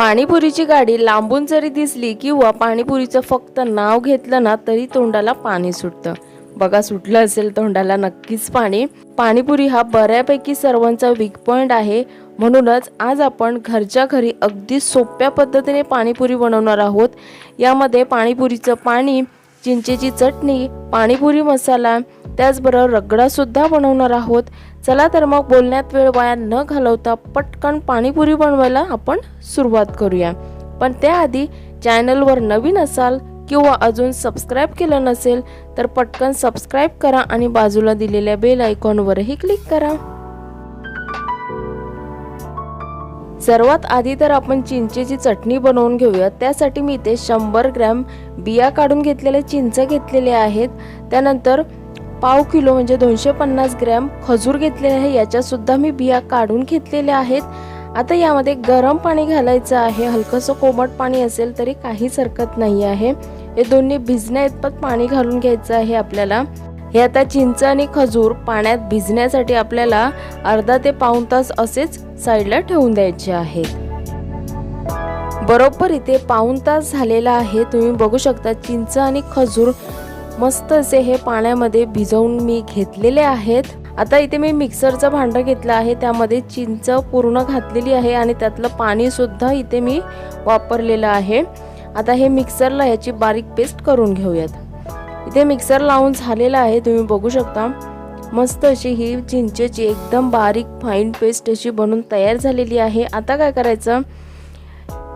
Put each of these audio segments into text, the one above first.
पाणीपुरीची गाडी लांबून जरी दिसली किंवा पाणीपुरीचं फक्त नाव घेतलं ना तरी तोंडाला पाणी सुटतं. बघा सुटलं असेल तोंडाला नक्कीच पाणी. पाणीपुरी हा बऱ्यापैकी सर्वांचा वीक पॉईंट आहे. म्हणूनच आज आपण घरच्या घरी अगदी सोप्या पद्धतीने पाणीपुरी बनवणार आहोत. यामध्ये पाणीपुरीचं पाणी चिंचेची चटणी पाणीपुरी मसाला त्याचबरोबर रगडासुद्धा बनवणार आहोत. चला तर मग बोलण्यात वेळ वाया न घालवता पटकन पाणीपुरी बनवायला आपण सुरुवात करूया. पण त्याआधी चॅनलवर नवीन असाल किंवा अजून सबस्क्राईब केलं नसेल तर पटकन सबस्क्राईब करा आणि बाजूला दिलेल्या बेल आयकॉनवरही क्लिक करा. सर्वात आधी तर आपण चिंचेची चटणी बनवून घेऊया. त्यासाठी मी इथे शंभर ग्रॅम बिया काढून घेतलेले चिंच घेतलेले आहेत. त्यानंतर पाव किलो म्हणजे दोनशे पन्नास ग्रॅम खजूर घेतलेले आहे. याच्या सुद्धा मी बिया काढून घेतलेल्या आहेत. आता यामध्ये गरम पाणी घालायचं आहे. हलकंसं कोमट पाणी असेल तरी काहीच हरकत नाही आहे. हे दोन्ही भिजण्या इतपत पाणी घालून घ्यायचं आहे आपल्याला. हे आता चिंच आणि खजूर पाण्यात भिजण्यासाठी आपल्याला अर्धा ते पाऊण तास असेच साईडला ठेवून द्यायचे आहेत. बरोबर इथे पाऊण तास झालेला आहे. तुम्ही बघू शकता चिंच आणि खजूर मस्त असे हे पाण्यामध्ये भिजवून मी घेतलेले आहेत. आता इथे मी मिक्सरचं भांडं घेतलं आहे त्यामध्ये चिंच पूर्ण घातलेली आहे आणि त्यातलं पाणीसुद्धा इथे मी वापरलेलं आहे. आता हे मिक्सरला याची बारीक पेस्ट करून घेऊयात. इथे मिक्सर लावून झालेलं आहे तुम्ही बघू शकता. मस्त अशी ही चिंचेची एकदम बारीक फाईन पेस्ट अशी बनून तयार झालेली आहे. आता काय करायचं?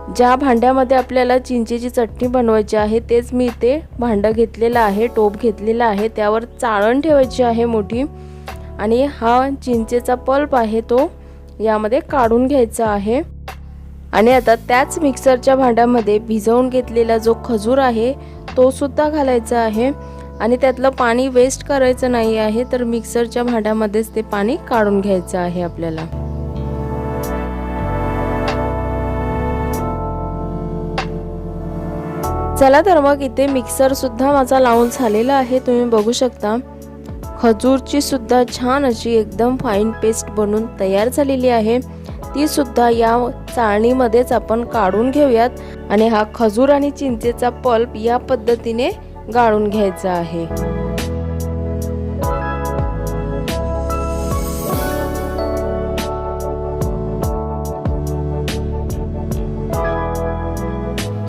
ज्या भांड्यामध्ये आपल्याला चिंचेची चटणी बनवायची आहे तेच मी इथे भांडं घेतलेलं आहे टोप घेतलेला आहे त्यावर चाळण ठेवायची आहे मोठी. आणि हा चिंचेचा पल्प आहे तो यामध्ये काढून घ्यायचा आहे. आणि आता त्याच मिक्सरच्या भांड्यामध्ये भिजवून घेतलेला जो खजूर आहे तो सुद्धा घालायचा आहे. आणि त्यातलं पाणी वेस्ट करायचं नाही आहे तर मिक्सरच्या भांड्यामध्येच ते पाणी काढून घ्यायचं आहे आपल्याला. चला तर मग इथे मिक्सरसुद्धा माझा लावून झालेला आहे. तुम्ही बघू शकता. खजूरची सुद्धा छान अशी एकदम फाईन पेस्ट बनून तयार झालेली आहे. ती सुद्धा या चाळणीमध्येच आपण काढून घेऊयात. आणि हा खजूर आणि चिंचेचा पल्प या पद्धतीने गाळून घ्यायचा आहे.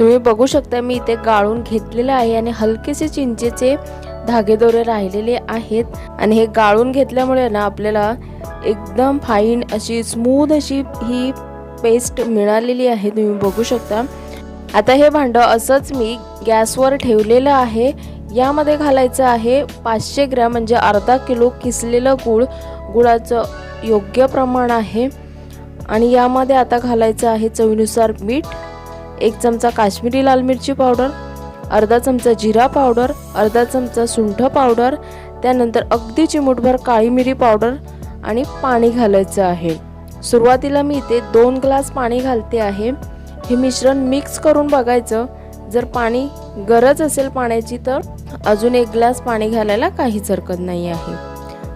तुम्ही बघू शकता मी इथे गाळून घेतलेलं आहे आणि हलकेसे चिंचेचे धागे दोरे राहिलेले आहेत. आणि हे गाळून घेतल्यामुळे ना आपल्याला एकदम फाईन अशी स्मूथ अशी ही पेस्ट मिळालेली आहे तुम्ही बघू शकता. आता हे भांडं असंच मी गॅसवर ठेवलेलं आहे. यामध्ये घालायचं आहे पाचशे ग्रॅम म्हणजे अर्धा किलो किसलेलं गूळ. गुळाचं योग्य प्रमाण आहे. आणि यामध्ये आता घालायचं आहे चवीनुसार मीठ. एक चमचा काश्मीरी लाल मिरची पावडर अर्धा चमचा जिरा पावडर अर्धा चमचा सुंठ पावडर त्यानंतर अगदी चिमूटभर काळी मिरी पावडर आणि पाणी घालायचं आहे. सुरुवातीला मी इथे दोन ग्लास पाणी घालते आहे. हे मिश्रण मिक्स करून बघायचं. जर पाणी गरज असेल पाण्याची तर अजून एक ग्लास पाणी घालायला काहीच हरकत नाही आहे.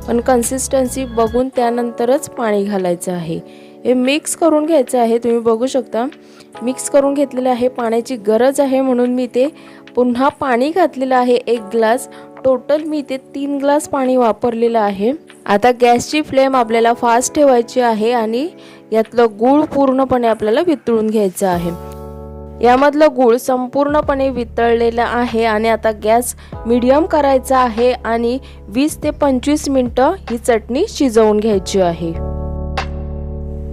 पण कन्सिस्टन्सी बघून त्यानंतरच पाणी घालायचं आहे. हे मिक्स करून घ्यायचं आहे. तुम्ही बघू शकता. मिक्स करून घेतलेलं आहे. पाण्याची गरज आहे म्हणून मी ते पुन्हा पाणी घातलेलं आहे एक ग्लास टोटल मी ते तीन ग्लास पाणी वापरलेलं आहे. आता गॅसची फ्लेम आपल्याला फास्ट ठेवायची आहे आणि यातलं गूळ पूर्णपणे आपल्याला वितळून घ्यायचं आहे. यामधलं गूळ संपूर्णपणे वितळलेलं आहे आणि आता गॅस मिडियम करायचा आहे आणि वीस ते पंचवीस मिनटं ही चटणी शिजवून घ्यायची आहे.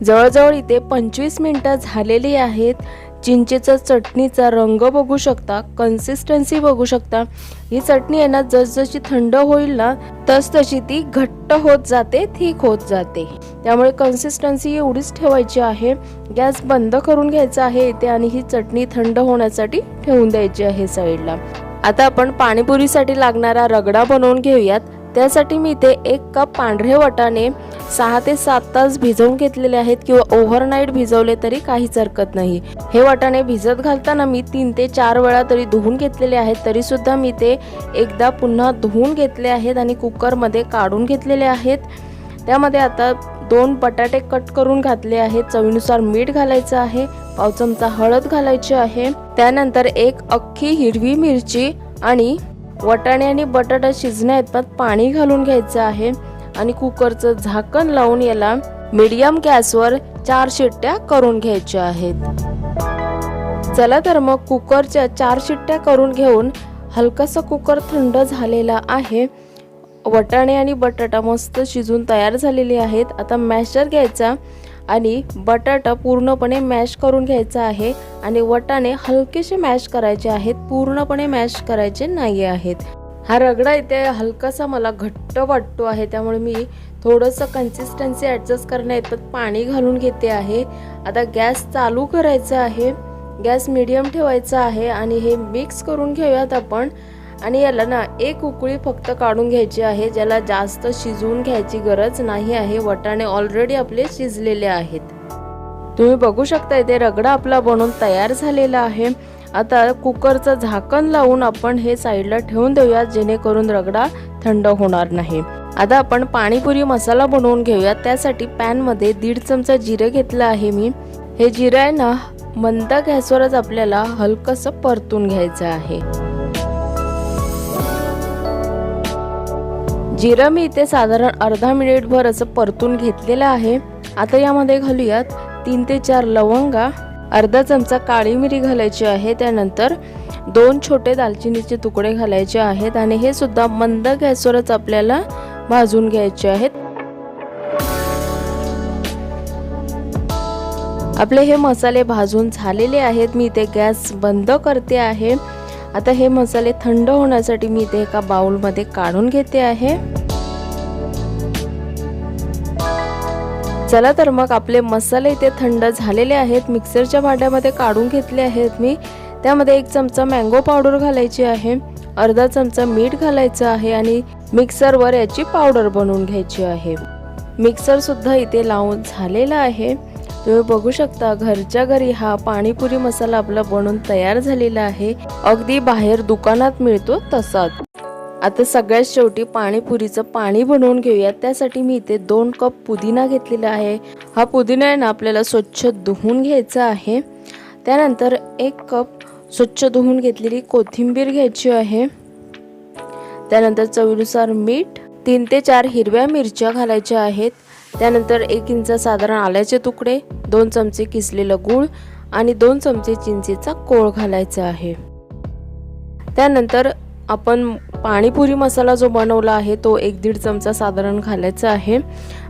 जवळजवळ इथे पंचवीस मिनटं झालेली आहेत. चिंचेचा चटणीचा रंग बघू शकता कन्सिस्टन्सी बघू शकता. ही चटणी आहे ना जसजशी थंड होईल ना तस तशी ती घट्ट होत जाते थिक होत जाते. त्यामुळे कन्सिस्टन्सी एवढीच ठेवायची आहे. गॅस बंद करून घ्यायचा आहे इथे आणि ही चटणी थंड होण्यासाठी ठेवून द्यायची आहे साईडला आता आपण पाणीपुरीसाठी लागणारा रगडा बनवून घेऊयात. त्यासाठी मी इथे एक कप पांढरे वाटाणे सहा ते सात तास भिजवून घेतलेले आहेत किंवा ओव्हरनाईट भिजवले तरी काहीच हरकत नाही. हे वाटाणे भिजत घालताना मी तीन ते चार वेळा तरी धुवून घेतलेले आहेत तरीसुद्धा मी ते एकदा पुन्हा धुवून घेतले आहेत आणि कुकरमध्ये काढून घेतलेले आहेत. त्यामध्ये आता दोन बटाटे कट करून घातले आहेत चवीनुसार मीठ घालायचं आहे पाव चमचा हळद घालायची आहे त्यानंतर एक अख्खी हिरवी मिरची आणि वटाणे आणि बटाटा शिजण्यात पाणी घालून घ्यायचं आहे. आणि कुकरचं झाकण लावून याला मीडियम गॅसवर चार शिट्ट्या करून घ्यायच्या आहेत. चला तर मग कुकरच्या चार शिट्ट्या करून घेऊन हलकासा कुकर थंड झालेला आहे. वटाणे आणि बटाटा मस्त शिजून तयार झालेले आहेत. आता मॅशर घ्यायचा. आणि बटाटा पूर्णपणे मॅश करून घ्यायचा आहे आणि वटाणे हलकेसे मॅश करायचे आहेत पूर्णपणे मॅश करायचे नाही आहेत. हा रगडा इथे हलकासा मला घट्ट वाटतो आहे त्यामुळे मी थोडंसं कन्सिस्टन्सी ॲडजस्ट करण्याइतपत पाणी घालून घेते आहे. आता गॅस चालू करायचा आहे गॅस मिडियम ठेवायचा आहे आणि हे मिक्स करून घेऊयात आपण. आणि याला ना एक उकळी फक्त काढून घ्यायची आहे ज्याला जास्त शिजवून घ्यायची गरज नाही आहे. वटाणे ऑलरेडी आपले शिजलेले आहेत. तुम्ही बघू शकता इथे रगडा आपला बनवून तयार झालेला आहे. आता कुकरचं झाकण लावून आपण हे साईडला ठेवून देऊया जेणेकरून रगडा थंड होणार नाही. आता आपण पाणीपुरी मसाला बनवून घेऊया. त्यासाठी पॅनमध्ये दीड चमचा जिरं घेतलं आहे मी. हे जिरं आहे ना मंद गॅसवरच आपल्याला हलकंसं परतून घ्यायचं आहे. जिरं मी इथे साधारण अर्धा मिनिटभर असं परतून घेतलेलं आहे. आता यामध्ये घालूयात तीन ते चार लवंगा अर्धा चमचा काळी मिरी घालायची आहे त्यानंतर दोन छोटे दालचिनीचे तुकडे घालायचे आहेत आणि हे सुद्धा मंद गॅसवरच आपल्याला भाजून घ्यायचे आहेत. आपले हे मसाले भाजून झालेले आहेत. मी इथे गॅस बंद करते आहे. आता हे मसाले थंड होण्यासाठी मी इथे एका बाउलमध्ये काढून घेते आहे. चला तर मग आपले मसाले इथे थंड झालेले आहेत. मिक्सरच्या भांड्यामध्ये काढून घेतले आहेत मी. त्यामध्ये एक चमचा मँगो पावडर घालायची आहे. अर्धा चमचा मीठ घालायचं आहे आणि मिक्सरवर याची पावडर बनवून घ्यायची आहे. मिक्सर सुद्धा इथे लावून झालेला आहे. तुम्ही बघू शकता घरच्या घरी हा पाणीपुरी मसाला आपला बनवून तयार झालेला आहे. अगदी बाहेर दुकानात मिळतो तसाच. आता सगळ्यात शेवटी पाणीपुरीचं पाणी बनवून घेऊया. त्यासाठी मी इथे दोन कप पुदिना घेतलेला आहे. हा पुदिना आहे ना आपल्याला स्वच्छ धुवून घ्यायचा आहे. त्यानंतर एक कप स्वच्छ धुवून घेतलेली कोथिंबीर घ्यायची आहे. त्यानंतर चवीनुसार मीठ तीन ते चार हिरव्या मिरच्या घालायच्या आहेत. त्यानंतर एक इंच साधारण आल्याचे तुकडे दोन चमचे किसलेलं गूळ आणि दोन चमचे चिंचेचा कोळ घालायचा आहे. त्यानंतर आपण पाणीपुरी मसाला जो बनवला आहे तो एक दीड चमचा साधारण घालायचा आहे.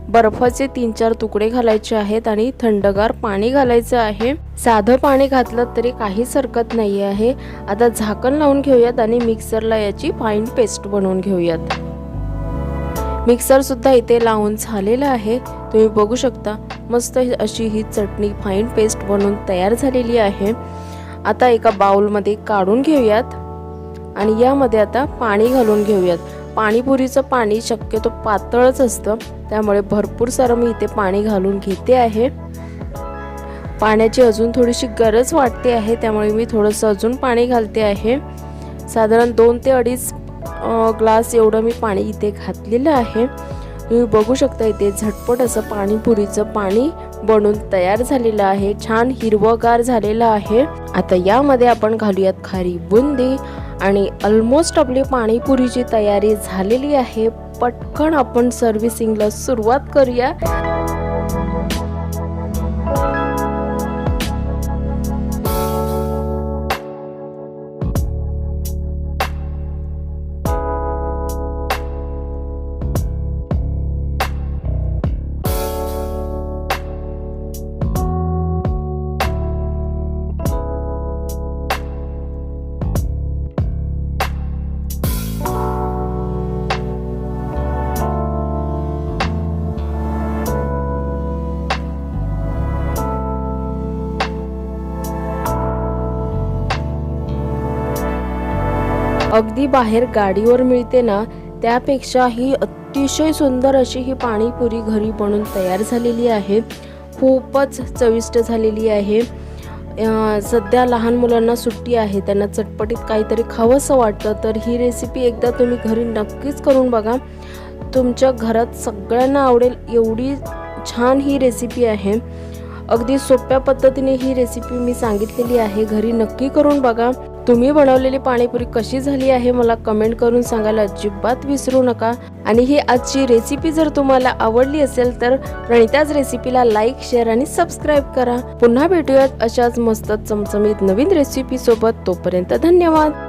बर्फाचे तीन चार तुकडे घालायचे आहेत आणि थंडगार पाणी घालायचं आहे. साधं पाणी घातलं तरी काहीच हरकत नाही आहे. आता झाकण लावून घेऊयात आणि मिक्सरला याची फाईन पेस्ट बनवून घेऊयात. मिक्सर सुद्धा इथे लावून झालेलं आहे. तुम्ही बघू शकता मस्त अशी ही चटणी फाईन पेस्ट बनवून तयार झालेली आहे. आता एका बाउलमध्ये काढून घेऊयात. आणि यामध्ये आता पाणी घालून घेऊयात. पाणीपुरीचं पाणी शक्यतो पातळच असतं. त्यामुळे भरपूर सारं मी इथे पाणी घालून घेते आहे. पाण्याची अजून थोडीशी गरज वाटते आहे त्यामुळे मी थोडंसं अजून पाणी घालते आहे. साधारण दोन ते अडीच ग्लास एवढं मी पाणी इथे घातलेलं आहे. तुम्ही बघू शकता इथे झटपट असं पाणीपुरीचं पाणी बनून तयार झालेलं आहे. छान हिरवगार झालेलं आहे. आता यामध्ये आपण घालूयात खारी बुंदी आणि ऑलमोस्ट आपली पाणीपुरीची तयारी झालेली आहे. पटकन आपण सर्व्हिसिंगला सुरुवात करूया. अगदी बाहेर गाडीवर मिळते ना त्यापेक्षा ही अतिशय सुंदर अशी ही पाणीपुरी घरी बनून तयार झालेली आहे. खूपच चविष्ट झालेली आहे. सध्या लहान मुलांना सुट्टी आहे त्यांना चटपटीत काहीतरी खावंसं वाटतं तर ही रेसिपी एकदा तुम्ही घरी नक्कीच करून बघा. तुमच्या घरात सगळ्यांना आवडेल एवढी छान ही रेसिपी आहे. अगदी सोप्या पद्धतीने ही रेसिपी मी सांगितलेली आहे घरी नक्की करून बघा. तुम्ही बनवलेली पाणीपुरी कशी झाली आहे मला कमेंट करून सांगायला अजिबात विसरू नका. आणि ही आजची रेसिपी जर तुम्हाला आवडली असेल तर प्रणिताज रेसिपीला लाईक शेअर आणि सबस्क्राईब करा. पुन्हा भेटूयात अशाच मस्त चमचमीत नवीन रेसिपी सोबत. तोपर्यंत धन्यवाद.